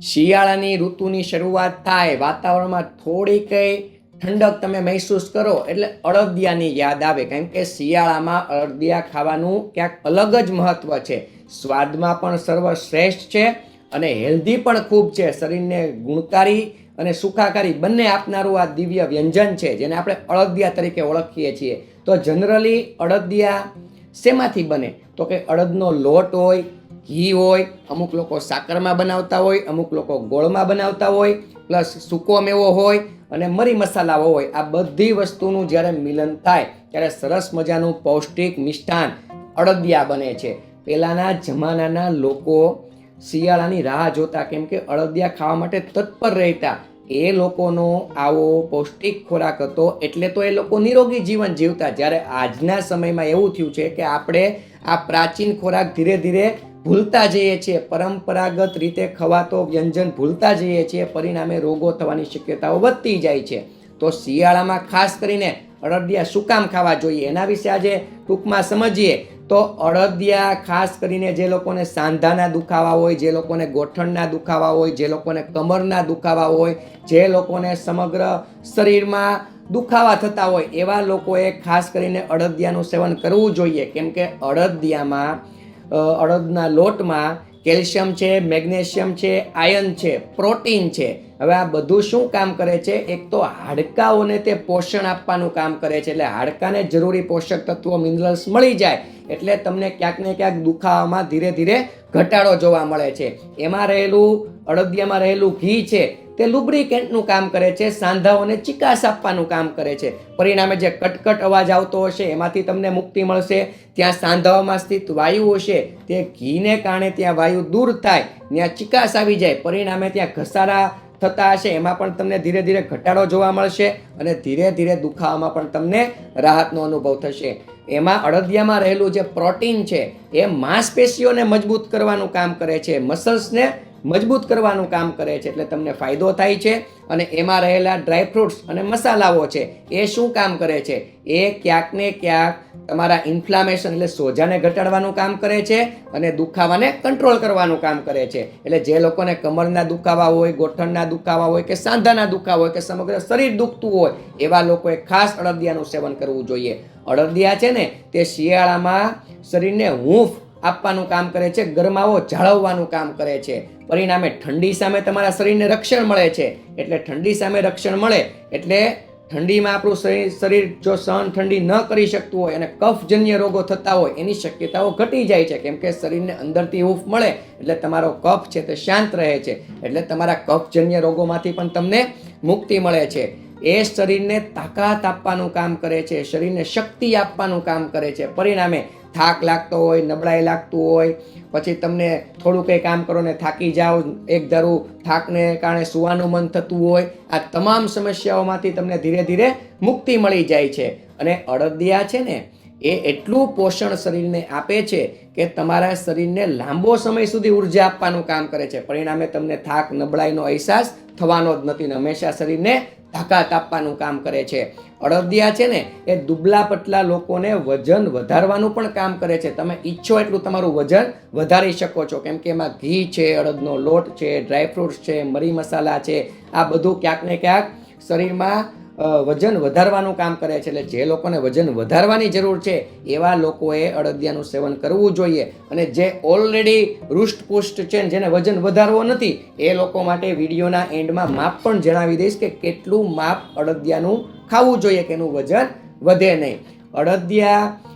શિયાળાની ઋતુની શરૂઆત થાય, વાતાવરણમાં થોડી કંઈ ઠંડક તમે મહેસૂસ કરો, એટલે અળદિયાની યાદ આવે. કારણ કે શિયાળામાં અળદિયા ખાવાનું ક્યાંક અલગ જ મહત્ત્વ છે. સ્વાદમાં પણ સર્વશ્રેષ્ઠ છે અને હેલ્ધી પણ ખૂબ છે. શરીરને ગુણકારી અને સુખાકારી બંને આપનારું આ દિવ્ય વ્યંજન છે, જેને આપણે અળદિયા તરીકે ઓળખીએ છીએ. તો જનરલી અળદિયા શેમાંથી બને? તો કે અડદનો લોટ હોય ઘી હોય, અમુક લોકો સાકરમાં બનાવતા હોય, અમુક લોકો ગોળમાં બનાવતા હોય, પ્લસ સૂકો મેવો હોય અને મરી મસાલાઓ હોય. આ બધી વસ્તુનું જ્યારે મિલન થાય, ત્યારે સરસ મજાનું પૌષ્ટિક મિષ્ટાન અળદિયા બને છે. પહેલાંના જમાનાના લોકો શિયાળાની રાહ જોતા કેમ કે અળદિયા ખાવા માટે તત્પર રહેતા. એ લોકોનો આવો પૌષ્ટિક ખોરાક હતો, એટલે તો એ લોકો નિરોગી જીવન જીવતા. જ્યારે આજના સમયમાં એવું થયું છે કે આપણે આ પ્રાચીન ખોરાક ધીરે ધીરે ભૂલતા જઈએ છીએ. પરંપરાગત રીતે ખવાતો વ્યંજન ભૂલતા જઈએ છીએ. પરિણામે રોગો થવાની શક્યતાઓ વધતી જાય છે. તો શિયાળામાં ખાસ કરીને અળદિયા શું કામ ખાવા જોઈએ? એના વિશે આજે ટૂંકમાં સમજીએ. તો અળદિયા ખાસ કરીને જે લોકોને સાંધાના દુખાવા હોય, જે લોકોને ગોઠણના દુખાવા હોય, જે લોકોને કમરના દુખાવા હોય, જે લોકોને સમગ્ર શરીરમાં દુખાવા થતા હોય એવા લોકોએ ખાસ કરીને અડદિયાનું સેવન કરવું જોઈએ. કેમ કે અડદિયામાં અડદના લોટમાં કેલ્શિયમ છે, મેગ્નેશિયમ છે, આયન છે, પ્રોટીન છે. હવે આ બધું શું કામ કરે છે? એક તો હાડકાઓને તે પોષણ આપવાનું કામ કરે છે. એટલે હાડકાને જરૂરી પોષક તત્વો મિનરલ્સ મળી જાય. એટલે તમને ક્યાંક ને ક્યાંક દુખાવામાં ધીરે ધીરે ઘટાડો જોવા મળે છે. એમાં રહેલું, અડદિયામાં રહેલું ઘી છે, તે લુબ્રિકેન્ટનું કામ કરે છે. સાંધાઓને ચિકાસ આપવાનું કામ કરે છે. પરિણામે જે કટકટ અવાજ આવતો હશે, એમાંથી તમને મુક્તિ મળશે. ત્યાં સાંધાઓમાં સ્થિત વાયુ હશે, તે ઘીને કારણે ત્યાં વાયુ દૂર થાય. ત્યાં ચિકાસ આવી જાય. પરિણામે ત્યાં ઘસારા થતા હશે, એમાં પણ તમને ધીરે ધીરે ઘટાડો જોવા મળશે અને ધીરે ધીરે દુખાવામાં પણ તમને રાહતનો અનુભવ થશે. એમાં અડદિયામાં રહેલું જે પ્રોટીન છે, એ માંસપેશીઓને મજબૂત કરવાનું કામ કરે છે, મસલ્સને મજબૂત કરવાનું કામ કરે છે એટલે તમને ફાયદો થાય છે અને એમાં રહેલા ડ્રાયફ્રૂટ્સ અને મસાલાઓ છે એ શું કામ કરે છે? એ ક્યાંક ને ક્યાંક તમારા ઇન્ફ્લામેશન એટલે સોજાને ઘટાડવાનું કામ કરે છે અને દુખાવાને કંટ્રોલ કરવાનું કામ કરે છે. એટલે જે લોકોને કમરના દુખાવા હોય, ગોઠણના દુખાવા હોય કે સાંધાના દુખાવા હોય કે સમગ્ર શરીર દુખતું હોય, એવા લોકોએ ખાસ અડદિયાનું સેવન કરવું જોઈએ. અડદિયા છે ને તે શિયાળામાં શરીરને હૂંફ આપવાનું કામ કરે છે, ગરમાવો જાળવવાનું કામ કરે છે. પરિણામે ઠંડી સામે તમારા શરીરને રક્ષણ મળે છે. એટલે ઠંડી સામે રક્ષણ મળે, એટલે ઠંડીમાં આપણું શરીર શરીર જો સહન ઠંડી ન કરી શકતું હોય અને કફજન્ય રોગો થતા હોય, એની શક્યતાઓ ઘટી જાય છે. કેમ કે શરીરને અંદરથી હૂંફ મળે, એટલે તમારો કફ છે તે શાંત રહે છે. એટલે તમારા કફજન્ય રોગોમાંથી પણ તમને મુક્તિ મળે છે. એ શરીરને તાકાત આપવાનું કામ કરે છે, શરીરને શક્તિ આપવાનું કામ કરે છે. પરિણામે થાક લાગતો હોય, નબળાઈ લાગતું હોય, પછી તમને થોડું કંઈ કામ કરો ને થાકી જાઓ, એક ધારું થાકને કારણે સુવાનું મન થતું હોય, આ તમામ સમસ્યાઓમાંથી તમને ધીરે ધીરે મુક્તિ મળી જાય છે. અને અડદિયા છે ને, એ એટલું પોષણ શરીરને આપે છે કે તમારા શરીરને લાંબો સમય સુધી ઊર્જા આપવાનું કામ કરે છે. પરિણામે તમને થાક, નબળાઈનો અહેસાસ થવાનો જ નથી ને હંમેશા શરીરને તાકાત આપવાનું કામ કરે છે. અડદિયા છે ને, એ દુબલા પતલા લોકોને વજન વધારવાનું પણ કામ કરે છે. તમે ઈચ્છો એટલું તમારું વજન વધારી શકો છો. કેમ કે એમાં ઘી છે અડદનો લોટ છે, ડ્રાયફ્રૂટ્સ છે, મરી મસાલા છે. આ બધું ક્યાંક ને ક્યાંક શરીરમાં વજન વધારવાનું કામ કરે છે. એટલે જે લોકોને વજન વધારવાની જરૂર છે, એવા લોકોએ અડદિયાનું સેવન કરવું જોઈએ. અને જે ઓલરેડી હૃષ્ટપુષ્ટ છે જેને વજન વધારવો નથી, એ લોકો માટે વિડીયોના એન્ડમાં માપ પણ જણાવી દઈશ કે કેટલું માપ અડદિયાનું ખાવું જોઈએ કે એનું વજન વધે નહીં. અડદિયા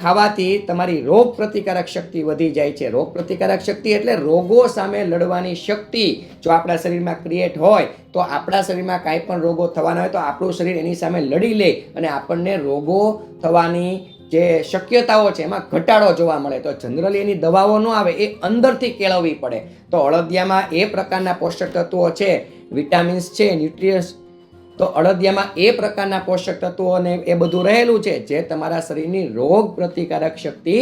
ખાવાથી તમારી રોગ પ્રતિકારક શક્તિ વધી જાય છે. રોગ પ્રતિકારક શક્તિ એટલે રોગો સામે લડવાની શક્તિ. જો આપણા શરીરમાં ક્રિએટ હોય, તો આપણા શરીરમાં કાંઈ પણ રોગો થવાના હોય તો આપણું શરીર એની સામે લડી લે અને આપણને રોગો થવાની જે શક્યતાઓ છે એમાં ઘટાડો જોવા મળે. તો જનરલી એની દવાઓ ન આવે, એ અંદરથી કેળવવી પડે. તો અળદિયામાં એ પ્રકારના પોષક તત્વો છે. વિટામિન્સ છે ન્યુટ્રિયન્સ તો અડદિયામાં એ પ્રકારના પોષક તત્વો અને એ બધું રહેલું છે જે તમારા શરીરની રોગ પ્રતિકારક શક્તિ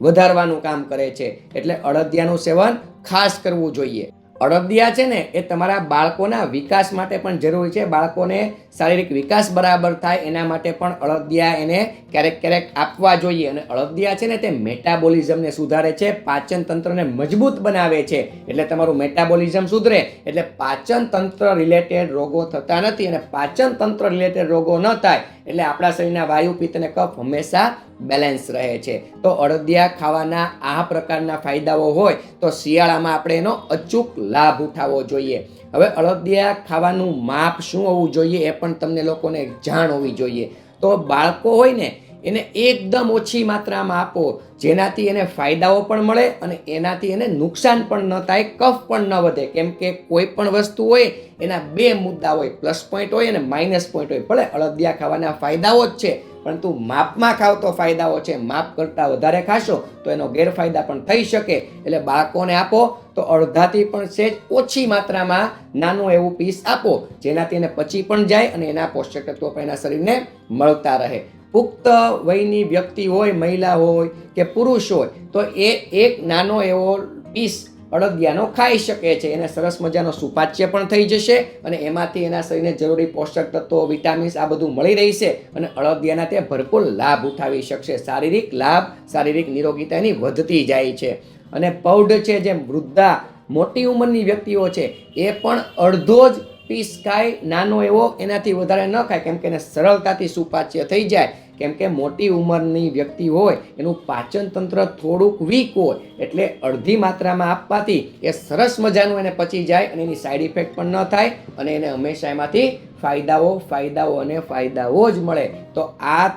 વધારવાનું કામ કરે છે. એટલે અડદિયાનું સેવન ખાસ કરવું જોઈએ. અડદિયા છે ને, એ તમારા બાળકોના વિકાસ માટે પણ જરૂરી છે. બાળકોને શારીરિક વિકાસ બરાબર થાય, એના માટે પણ અડદિયા એને ક્યારેક ક્યારેક આપવા જોઈએ. અને અડદિયા છે ને, તે મેટાબોલિઝમને સુધારે છે, પાચન તંત્રને મજબૂત બનાવે છે. એટલે તમારું મેટાબોલિઝમ સુધરે. એટલે પાચન તંત્ર રિલેટેડ રોગો થતા નથી. અને પાચન તંત્ર રિલેટેડ રોગો ન થાય. એટલે આપણા શરીરના વાયુ, પિત્ત અને કફ હંમેશા બેલેન્સ રહે છે. તો અડદિયા ખાવાના આ પ્રકારના ફાયદાઓ હોય તો શિયાળામાં આપણે એનો અચૂક લાભ ઉઠાવવો જોઈએ. હવે અડદિયા ખાવાનું માપ શું હોવું જોઈએ એ પણ તમને લોકોને જાણ હોવી જોઈએ. તો બાળકો હોય ને એને એકદમ ઓછી માત્રામાં આપો. જેનાથી એને ફાયદાઓ પણ મળે અને એનાથી એને નુકસાન પણ ન થાય, કફ પણ ન વધે. કેમ કે કોઈ પણ વસ્તુ હોય, એના બે મુદ્દા હોય. પ્લસ પોઈન્ટ હોય અને માઇનસ પોઈન્ટ હોય. ભલે અડદિયા ખાવાના ફાયદાઓ જ છે, પરંતુ માપમાં ખાવ તો ફાયદાઓ છે. માપ કરતાં વધારે ખાશો તો એનો ગેરફાયદા પણ થઈ શકે. એટલે બાળકોને આપો તો અડધાથી પણ સહેજ ઓછી માત્રામાં નાનું એવું પીસ આપો, જેનાથી એને પચી પણ જાય અને એના પોષક તત્વો પણ એના શરીરને મળતા રહે. પુખ્ત વયની વ્યક્તિ હોય, મહિલા હોય કે પુરુષ હોય, તો એ એક નાનો એવો પીસ અડદિયાનો ખાઈ શકે છે. એને સરસ મજાનો સુપાચ્ય પણ થઈ જશે અને એમાંથી એના શરીરને જરૂરી પોષક તત્વો, વિટામિન્સ આ બધું મળી રહેશે અને અડદિયાના તે ભરપૂર લાભ ઉઠાવી શકશે. શારીરિક લાભ, શારીરિક નિરોગીતા એની વધતી જાય છે. અને પૌઢ છે જેમ વૃદ્ધા, મોટી ઉંમરની વ્યક્તિઓ છે, એ પણ અડધો જ પીસ ખાય, નાનો એવો, એનાથી વધારે ન ખાય. કેમ કે એને સરળતાથી સુપાચ્ય થઈ જાય. કેમ કે મોટી ઉંમરની વ્યક્તિ હોય, એનું પાચન તંત્ર થોડુંક વીક હોય, એટલે અડધી માત્રામાં આપવાથી એ સરસ મજાનું એને પચી જાય અને એની સાઈડ ઇફેક્ટ પણ ન થાય અને એને હંમેશા એમાંથી ફાયદાઓ ફાયદાઓ અને ફાયદાઓ જ મળે. તો આ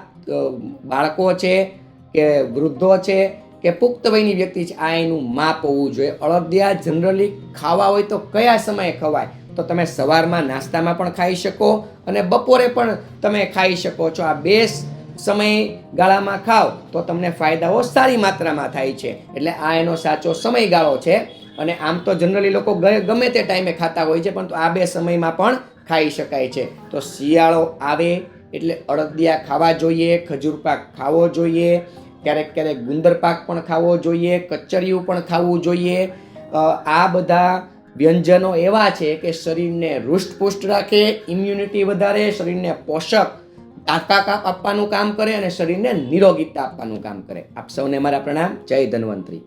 બાળકો છે કે વૃદ્ધો છે કે પુખ્ત વયની વ્યક્તિ છે, આ એનું માપ હોવું જોઈએ. અળદિયા જનરલી ખાવા હોય તો કયા સમયે ખવાય? તો તમે સવારમાં નાસ્તામાં પણ ખાઈ શકો અને બપોરે પણ તમે ખાઈ શકો છો. આ બે સમયગાળામાં ખાઓ તો તમને ફાયદાઓ સારી માત્રામાં થાય છે. એટલે આ એનો સાચો સમયગાળો છે અને આમ તો જનરલી લોકો ગમે તે ટાઈમે ખાતા હોય છે, પરંતુ આ બે સમયમાં પણ ખાઈ શકાય છે. તો શિયાળો આવે એટલે અડદિયા ખાવા જોઈએ, ખજૂર પાક ખાવો જોઈએ, ક્યારેક ક્યારેક ગુંદર પાક પણ ખાવો જોઈએ, કચરિયું પણ ખાવું જોઈએ. આ બધા વ્યંજનો એવા છે કે શરીરને હૃષ્ટપુષ્ટ રાખે ઇમ્યુનિટી વધારે, શરીરને પોષક તાકાત આપવાનું કામ કરે અને શરીરને નિરોગીતા આપવાનું કામ કરે. આપ સૌને મારા પ્રણામ. જય ધન્વંતરી.